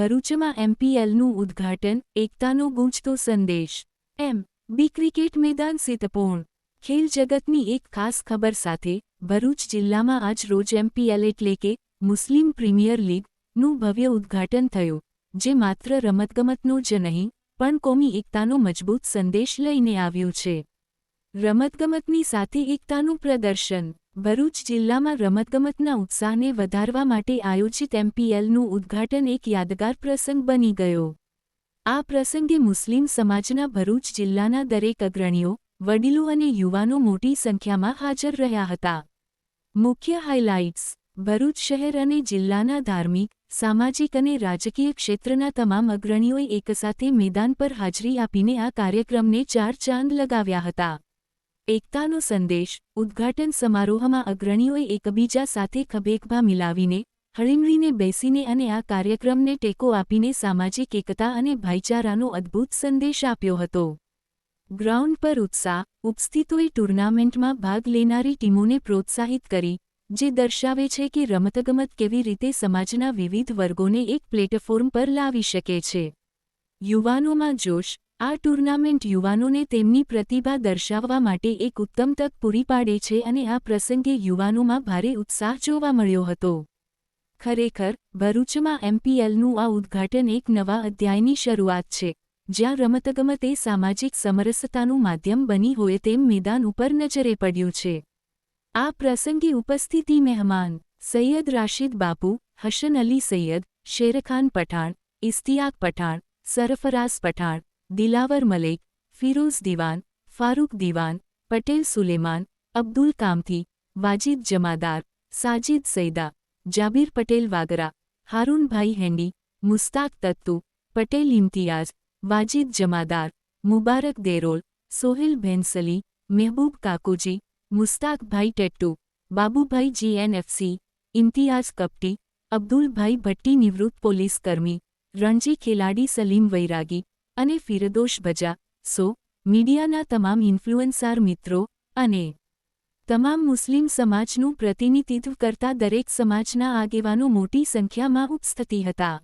ભરૂચમાં એમપીએલનું ઉદ્ઘાટન, એકતાનો ગૂંજતો સંદેશ. એમ. બી ક્રિકેટ મેદાન સિતપોણ ખેલ જગતની એક ખાસ ખબર સાથે, ભરૂચ જિલ્લામાં આજ રોજ એમપીએલ એટલે કે મુસ્લિમ પ્રીમિયર લીગનું ભવ્ય ઉદ્ઘાટન થયું, જે માત્ર રમતગમતનો જ નહીં, પણ કોમી એકતાનો મજબૂત સંદેશ લઈને આવ્યું છે. રમતગમતની સાથે એકતાનું પ્રદર્શન. ભરૂચ જિલ્લામાં રમતગમતના ઉત્સાહને વધારવા માટે આયોજિત એમપીએલનું ઉદ્ઘાટન એક યાદગાર પ્રસંગ બની ગયો. આ પ્રસંગે મુસ્લિમ સમાજના ભરૂચ જિલ્લાના દરેક અગ્રણીઓ, વડીલો અને યુવાનો મોટી સંખ્યામાં હાજર રહ્યા હતા. મુખ્ય હાઇલાઇટ્સ ભરૂચ શહેર અને જિલ્લાના ધાર્મિક, સામાજિક અને રાજકીય ક્ષેત્રના તમામ અગ્રણીઓએ એકસાથે મેદાન પર હાજરી આપીને આ કાર્યક્રમને ચાર ચાંદ લગાવ્યા હતા. એકતાનો સંદેશ, ઉદ્ઘાટન સમારોહમાં અગ્રણીઓએ એકબીજા સાથે ખભેખભા મિલાવીને, હળીમળીને બેસીને અને આ કાર્યક્રમને ટેકો આપીને સામાજિક એકતા અને ભાઈચારાનો અદ્ભુત સંદેશ આપ્યો હતો. ગ્રાઉન્ડ પર ઉત્સાહ, ઉપસ્થિતોએ ટુર્નામેન્ટમાં ભાગ લેનારી ટીમોને પ્રોત્સાહિત કરી, જે દર્શાવે છે કે રમતગમત કેવી રીતે સમાજના વિવિધ વર્ગોને એક પ્લેટફોર્મ પર લાવી શકે છે. યુવાનોમાં જોશ આ ટુર્નામેન્ટ યુવાનોને તેમની પ્રતિભા દર્શાવવા માટે એક ઉત્તમ તક પૂરી પાડે છે અને આ પ્રસંગે યુવાનોમાં ભારે ઉત્સાહ જોવા મળ્યો હતો. ખરેખર, ભરૂચમાં એમપીએલનું આ ઉદ્ઘાટન એક નવા અધ્યાયની શરૂઆત છે, જ્યાં રમતગમત એ સામાજિક સમરસતાનું માધ્યમ બની હોય તેમ મેદાન ઉપર નજરે પડ્યું છે. આ પ્રસંગે ઉપસ્થિતિ મહેમાન, સૈયદ રાશિદ બાપુ, હસન અલી સૈયદ, શેરખાન પઠાણ ઇસ્તિયાક પઠાણ, સરફરાઝ પઠાણ દિલાવર મલેક ફિરોઝ દિવાન ફારૂક દિવાન પટેલ સુલેમાન અબ્દુલ કામથી વાજિદ જમાદાર સાજિદ સૈદા જાબીર પટેલ વાગરા હારૂનભાઈ હેન્ડી મુસ્તાક તત્તુ પટેલ ઇમ્તિયાઝ વાજિદ જમાદાર મુબારક દેરોલ સોહેલ ભેંસલી મહેબૂબ કાકુજી મુસ્તાકભાઈ ટેટ્ટુ બાબુભાઈ જીએનએફસી ઇમ્તિયાઝ કપટી અબ્દુલભાઈ ભટ્ટી નિવૃત્ત પોલીસકર્મી રણજી ખેલાડી સલીમ વૈરાગી અને ફિરદોશ બજા સો, મીડિયાના તમામ ઇન્ફ્લુએન્સાર મિત્રો અને તમામ મુસ્લિમ સમાજનું પ્રતિનિધિત્વ કરતા દરેક સમાજના આગેવાનો મોટી સંખ્યામાં ઉપસ્થિતિ હતા.